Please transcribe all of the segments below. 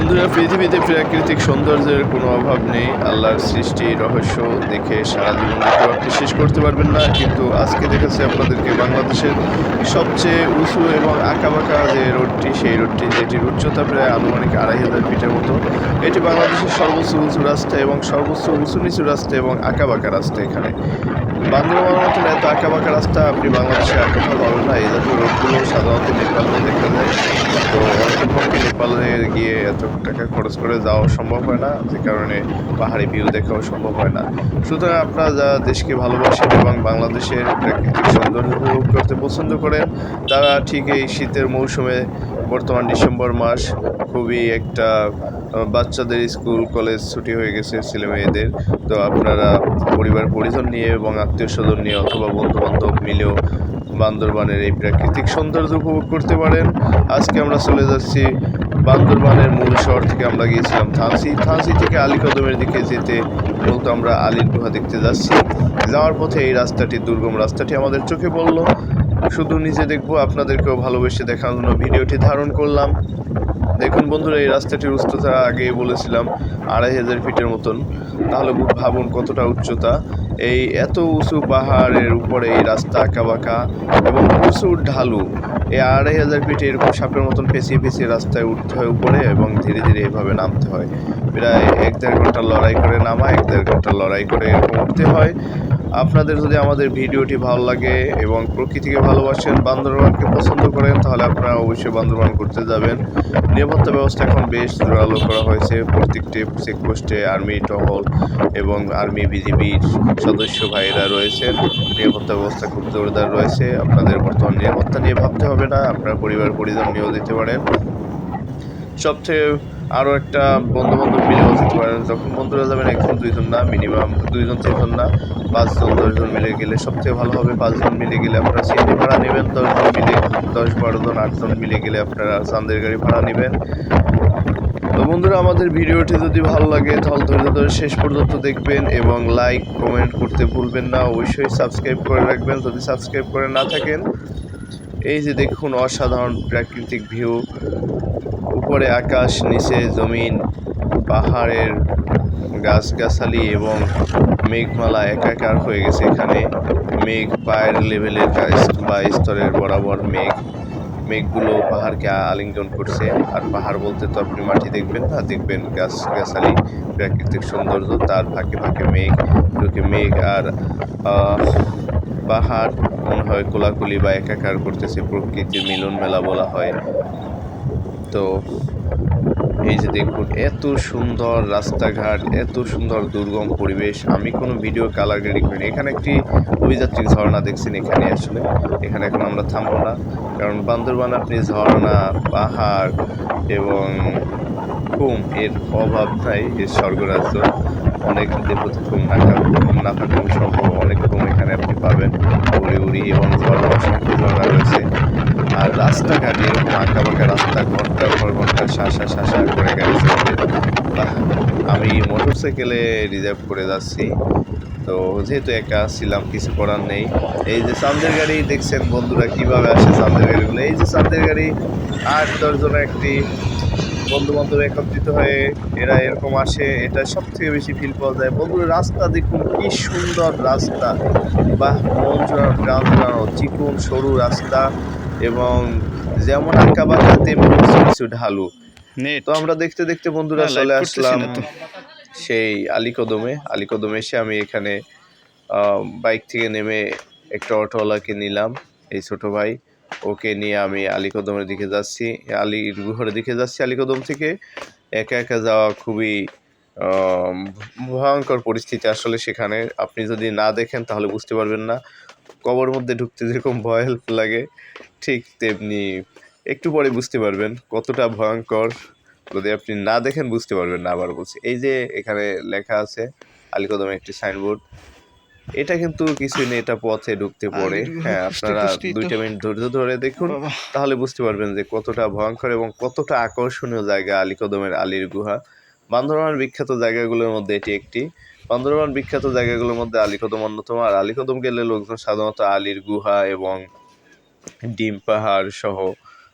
বন্ধুরা, পৃথিবীতে প্রাকৃতিক সৌন্দর্যের কোনো অভাব নেই। আল্লাহর সৃষ্টি, রহস্য দেখে সারা জীবন আপনি শেষ করতে পারবেন না। কিন্তু আজকে দেখাচ্ছি আপনাদেরকে বাংলাদেশের সবচেয়ে উঁচু এবং আঁকাবাঁকা যে রোডটি, সেই রোডটি, যেটির উচ্চতা প্রায় আনুমানিক আড়াই হাজার ফিটের মতো। এটি বাংলাদেশের সর্বোচ্চ উঁচু রাস্তা এবং সর্বোচ্চ উঁচু নিচু রাস্তা এবং আঁকাবাঁকা রাস্তা এখানে। বান্দরবানের মতন এত আঁকাবাঁকা রাস্তা আপনি বাংলাদেশে কোথাও পাবেন না। এই জাতীয় রোডগুলো সাধারণত নেপালে দেখা যায়। তো গিয়ে এত টাকা খরচ করে যাওয়া সম্ভব হয় না, যে কারণে পাহাড়ি ভিউ দেখাও সম্ভব হয় না। সুতরাং আপনারা যা দেশকে ভালোবাসেন এবং বাংলাদেশের প্রাকৃতিক সৌন্দর্য উপভোগ করতে পছন্দ করেন, তারা ঠিক এই শীতের মৌসুমে বর্তমান ডিসেম্বর মাস খুবই একটা বাচ্চাদের স্কুল, কলেজ ছুটি হয়ে গেছে ছেলে মেয়েদের তো আপনারা পরিবার, পরিজন নিয়ে এবং আত্মীয় স্বজন নিয়ে অথবা বন্ধু বান্ধব মিলেও বান্দরবানের এই প্রাকৃতিক সৌন্দর্য উপভোগ করতে পারেন। আজকে আমরা চলে যাচ্ছি বান্দরবানের মূল শহর থেকে আমরা গিয়েছিলাম থানসি থানসি থেকে আলীকদমের দিকে যেতে মূলত আমরা আলীর গুহা দেখতে যাচ্ছি। যাওয়ার পথে এই রাস্তাটি, দুর্গম রাস্তাটি আমাদের চোখে পড়ল। শুধু নিজে দেখব, আপনাদেরকেও ভালোবেসে দেখার জন্য ভিডিওটি ধারণ করলাম। দেখুন বন্ধুরা, এই রাস্তাটির উচ্চতা আগে বলেছিলাম, আড়াই হাজার ফিটের মতন। তাহলে ভাবুন কতটা উচ্চতা। এই এত উঁচু পাহাড়ের উপরে এই রাস্তা আঁকা বাঁকা এবং প্রচুর ঢালু। এই আড়াই হাজার ফিটে এরকম সাপের মতন পেঁচিয়ে পেঁচিয়ে রাস্তায় উঠতে হয় উপরে এবং ধীরে ধীরে এভাবে নামতে হয়। প্রায় এক দেড় ঘণ্টা লড়াই করে নামা এক দেড় ঘণ্টা লড়াই করে এরকম উঠতে হয়। আপনাদের যদি আমাদের ভিডিওটি ভালো লাগে এবং প্রকৃতিকে ভালোবাসেন, বান্দরবানকে পছন্দ করেন, তাহলে আপনারা অবশ্যই বান্দরবান করতে যাবেন। নিরাপত্তা ব্যবস্থা এখন বেশ জোরালো করা হয়েছে। প্রত্যেকটি চেকপোস্টে আর্মি টহল এবং আর্মি বিজিবির সদস্য ভাইয়েরা রয়েছেন। নিরাপত্তা ব্যবস্থা খুব জোরদার রয়েছে। আপনাদের বর্তমান নিরাপত্তা নিয়ে ভাবতে হবে না। আপনার পরিবার পরিজন নিয়েও দিতে পারেন। সবচেয়ে আরও একটা বন্ধু বান্ধব মিলেও যেতে পারেন। যখন বন্ধুরা যাবেন, একজন, দুইজন না মিনিমাম দুইজন, তিনজন না, পাঁচজন, দশজন মিলে গেলে সবথেকে ভালো হবে। পাঁচজন মিলে গেলে আপনারা সিএনজি ভাড়া নেবেন, দশজন মিলে, দশ, বারো জন, আটজন মিলে গেলে আপনারা চান্দের গাড়ি ভাড়া নেবেন। তো বন্ধুরা, আমাদের ভিডিওটি যদি ভালো লাগে, তাহলে ধৈর্য ধরে শেষ পর্যন্ত দেখবেন এবং লাইক কমেন্ট করতে ভুলবেন না। অবশ্যই সাবস্ক্রাইব করে রাখবেন। যদি সাবস্ক্রাইব করে না থাকেন এই যে দেখুন, অসাধারণ প্রাকৃতিক ভিউ। উপরে আকাশ, নিচে জমিন, পাহাড়ের গাছগাছালি এবং মেঘমালা একাকার হয়ে গেছে এখানে। মেঘ পায়ের লেভেলের বা স্তরের বরাবর মেঘ। মেঘগুলো পাহাড়কে আলিঙ্গন করছে। আর পাহাড় বলতে তো আপনি মাটি দেখবেন না, দেখবেন গাছ গাছালি প্রাকৃতিক সৌন্দর্য, তার ফাঁকে ফাঁকে মেঘ। মেঘ আর পাহাড় মনে হয় কোলাকুলি বা একাকার করতেছে প্রকৃতির মিলন মেলা বলা হয় তো এই যে দেখুন, এত সুন্দর রাস্তাঘাট, এত সুন্দর দুর্গম পরিবেশ, আমি কোনো ভিডিও কালার গ্রেডিং করিনি। এখানে একটি অভিযাত্রী ঝর্ণা দেখছেন এখানে আসলে। এখানে এখন আমরা থামবো না, কারণ বান্দরবান আপনি ঝর্ণা, পাহাড় এবং ঘুম এর অভাব নাই, এর স্বর্গরাজ্য। অনেক দেবতা ঘুম নাফা ঘুম সম্ভব অনেক এখানে আপনি পাবেন। উড়ি উড়ি এবং অসংখ্য ঝর্ণা রয়েছে। আর রাস্তাঘাট এরকম আঁকা বাঁকা রাস্তা ঘণ্টার পর ঘণ্টা শাসা শাসা করে বাহ, আমি মোটর সাইকেলে রিজার্ভ করে যাচ্ছি। তো যেহেতু একা ছিলাম কিছু করার নেই। এই যে চান্দের গাড়ি দেখছেন বন্ধুরা কীভাবে আসে চান্দের গাড়িগুলো? এই যে চান্দের গাড়ি আট দশজনের একটি বন্ধু বান্ধব একত্রিত হয়ে এরা এরকম আসে এটা সব থেকে বেশি ফিল পাওয়া যায়। বন্ধুরা রাস্তা দেখুন কি সুন্দর রাস্তা। বা মন জোড়ানো প্রাণ জোড়ানো চিকন সরু রাস্তা এবং যেমন আঁকা বাঁকা তেমনি কিছু কিছু ঢালু। তো আমরা দেখতে দেখতে বন্ধুরা চলে আসলাম। সেই আলীকদমে। আলীকদমে এসে আমি এখানে বাইক থেকে নেমে একটা অটোওয়ালাকে নিলাম এই ছোট ভাই। ওকে নিয়ে আমি আলীকদমের দিকে যাচ্ছি। আলীর গুহর দিকে যাচ্ছি আলীকদম থেকে। একা একা যাওয়া খুবই ভয়ঙ্কর পরিস্থিতি আসলে সেখানে। আপনি যদি না দেখেন তাহলে বুঝতে পারবেন না। কবর মধ্যে ঢুকতে যেরকম ভয় হেল্প লাগে, ঠিক তেমনি একটু পরে বুঝতে পারবেন কতটা ভয়ঙ্কর। যদি আপনি না দেখেন বুঝতে পারবেন না, আবার বলছি। এই যে এখানে লেখা আছে আলীকদমে একটি সাইনবোর্ড এটা কিন্তু কিছুই নেই এটা পথে ঢুকতে পড়ে। হ্যাঁ আপনারা দুইটা মিনিট ধৈর্য ধরে দেখুন তাহলে বুঝতে পারবেন যে কতটা ভয়ঙ্কর এবং কতটা আকর্ষণীয় জায়গা আলীকদমের আলীর গুহা। বান্দরবান বিখ্যাত জায়গাগুলোর মধ্যে এটি একটি। বান্দরবান বিখ্যাত জায়গাগুলোর মধ্যে আলীকদম অন্যতম। আর আলীকদম গেলে লোকজন সাধারণত আলীর গুহা এবং ডিম পাহাড় সহ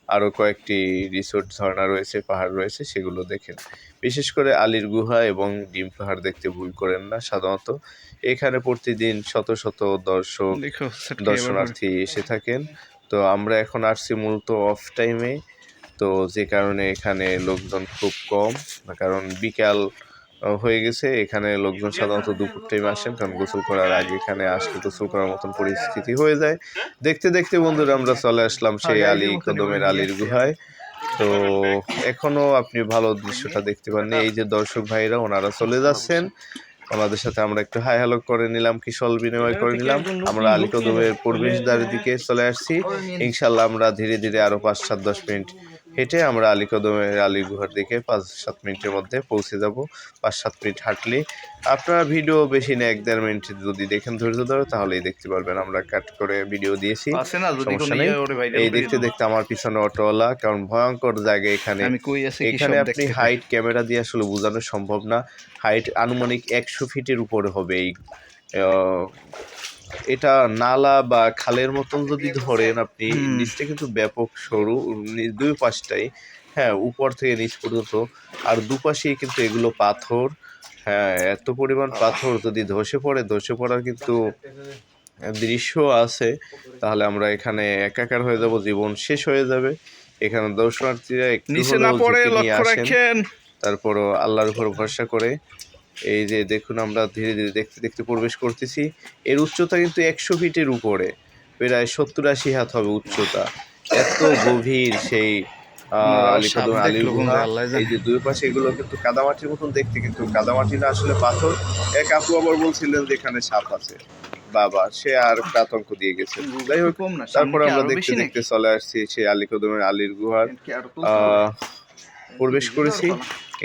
আরও কয়েকটি রিসোর্ট ঝর্ণা রয়েছে পাহাড় রয়েছে সেগুলো দেখেন। বিশেষ করে আলির গুহা এবং ডিম পাহাড় দেখতে ভুল করেন না সাধারণত। এখানে প্রতিদিন শত শত দর্শক দর্শনার্থী এসে থাকেন। তো আমরা এখন আসছি মূলত অফ টাইমে তো যে কারণে এখানে লোকজন খুব কম কারণ বিকাল হয়ে গেছে। এখানে লোকজন সাধারণত দুপুর টাইমে আসেন কারণ গোসল করার আগে এখানে আসলে গোসল করার মতন পরিস্থিতি হয়ে যায়। দেখতে দেখতে বন্ধুরা আমরা চলে আসলাম সেই আলী কদমের আলীর গুহায়। তো এখনও আপনি ভালো দৃশ্যটা দেখতে পাননি। এই যে দর্শক ভাইরা ওনারা চলে যাচ্ছেন। ওনাদের সাথে আমরা একটু হাই হ্যালো করে নিলাম কিশল বিনিময় করে নিলাম। আমরা আলী কদমের প্রবেশদ্বারের দিকে চলে আসছি। ইনশাল্লাহ আমরা ধীরে ধীরে আরও পাঁচ সাত দশ মিনিট হেঁটে আমরা আলী কদমের আলী গুহার দিকে পাঁচ সাত মিনিটের মধ্যে পৌঁছে যাব। পাঁচ সাত মিনিট হাঁটলে আপনারা ভিডিও বেশি না এক দেড় মিনিট যদি দেখেন ধৈর্য ধরে তাহলেই দেখতে পারবেন। আমরা কাট করে ভিডিও দিয়েছি। সমস্যা নেই। ইয়ে এই দেখতে দেখতে আমার পিছনে অটোওয়ালা কারণ ভয়ঙ্কর জায়গা এখানে। এখানে আপনি হাইট ক্যামেরা দিয়ে আসলে বোঝানো সম্ভব না। হাইট আনুমানিক একশো ফিটের উপরে হবে এই এটা নালা বা খালের মতন যদি ধরেন আপনি। নিচটা কিন্তু ব্যাপক সরু দুই পাশটাই। হ্যাঁ উপর থেকে নিচ পর্যন্ত। আর দুপাশেই কিন্তু এগুলো পাথর। হ্যাঁ এত পরিমাণ পাথর যদি ধসে পড়ে ধসে পড়ার কিন্তু দৃশ্য আছে। তাহলে আমরা এখানে একাকার হয়ে যাব জীবন শেষ হয়ে যাবে। এখানে দর্শনার্থীরা একটু নিচে না পড়ে লক্ষ্য রাখেন। তারপরও আল্লাহর উপর ভরসা করে এই যে দেখুন আমরা ধীরে ধীরে দেখতে দেখতে প্রবেশ করতেছি। এর উচ্চতা কিন্তু একশো ফিটের উপরে। প্রায় সত্তর আশি হাত হবে উচ্চতা। এত গভীর সেই। এই যে দুই পাশে এগুলো কিন্তু কাদামাটির মতন দেখতে কিন্তু। কাদামাটি না আসলে পাথর। এক আপু আবার বলছিলেন যে এখানে সাপ আছে। বাবা সে আর আতঙ্ক দিয়ে গেছে। যাই হোক তারপর আমরা দেখতে দেখতে চলে আসছি সেই আলীকদমের আলীর গুহার। প্রবেশ করেছি।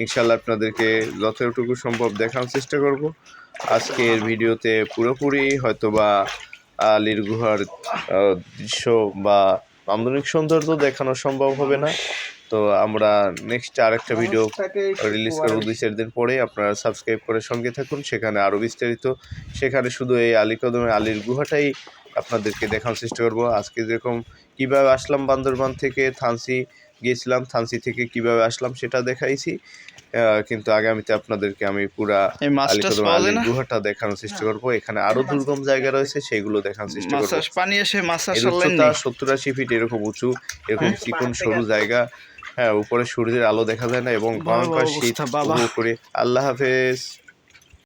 ইনশাল্লাহ আপনাদেরকে যতটুকু সম্ভব দেখানোর চেষ্টা করব। আজকের ভিডিওতে পুরোপুরি হয়তোবা আলির গুহার দৃশ্য বা নান্দনিক সৌন্দর্য দেখানো সম্ভব হবে না। তো আমরা নেক্সট আরেকটা ভিডিও রিলিজ করব দুই, চার দিন পরে। আপনারা সাবস্ক্রাইব করে সঙ্গে থাকুন, সেখানে আরও বিস্তারিত। সেখানে শুধু এই আলী কদমের আলীর গুহাটাই আপনাদেরকে দেখানোর চেষ্টা করব। আজকে যেরকম কীভাবে আসলাম বান্দরবান থেকে থানসি গিয়েছিলাম থানসি থেকে কীভাবে আসলাম সেটা দেখাইছি। আহ, কিন্তু আগামীতে আপনাদেরকে আমি পুরা গুহাটা দেখানোর চেষ্টা করব। এখানে আরও দুর্গম জায়গা রয়েছে সেইগুলো দেখানোর চেষ্টা করব। পানি এসে উচ্চতা সত্তর আশি ফিট এরকম উঁচু এরকম? চিকন সরু জায়গা। হ্যাঁ উপরে সূর্যের আলো দেখা যায় না এবং ভয়ঙ্কর শীত করে। আল্লাহ হাফেজ।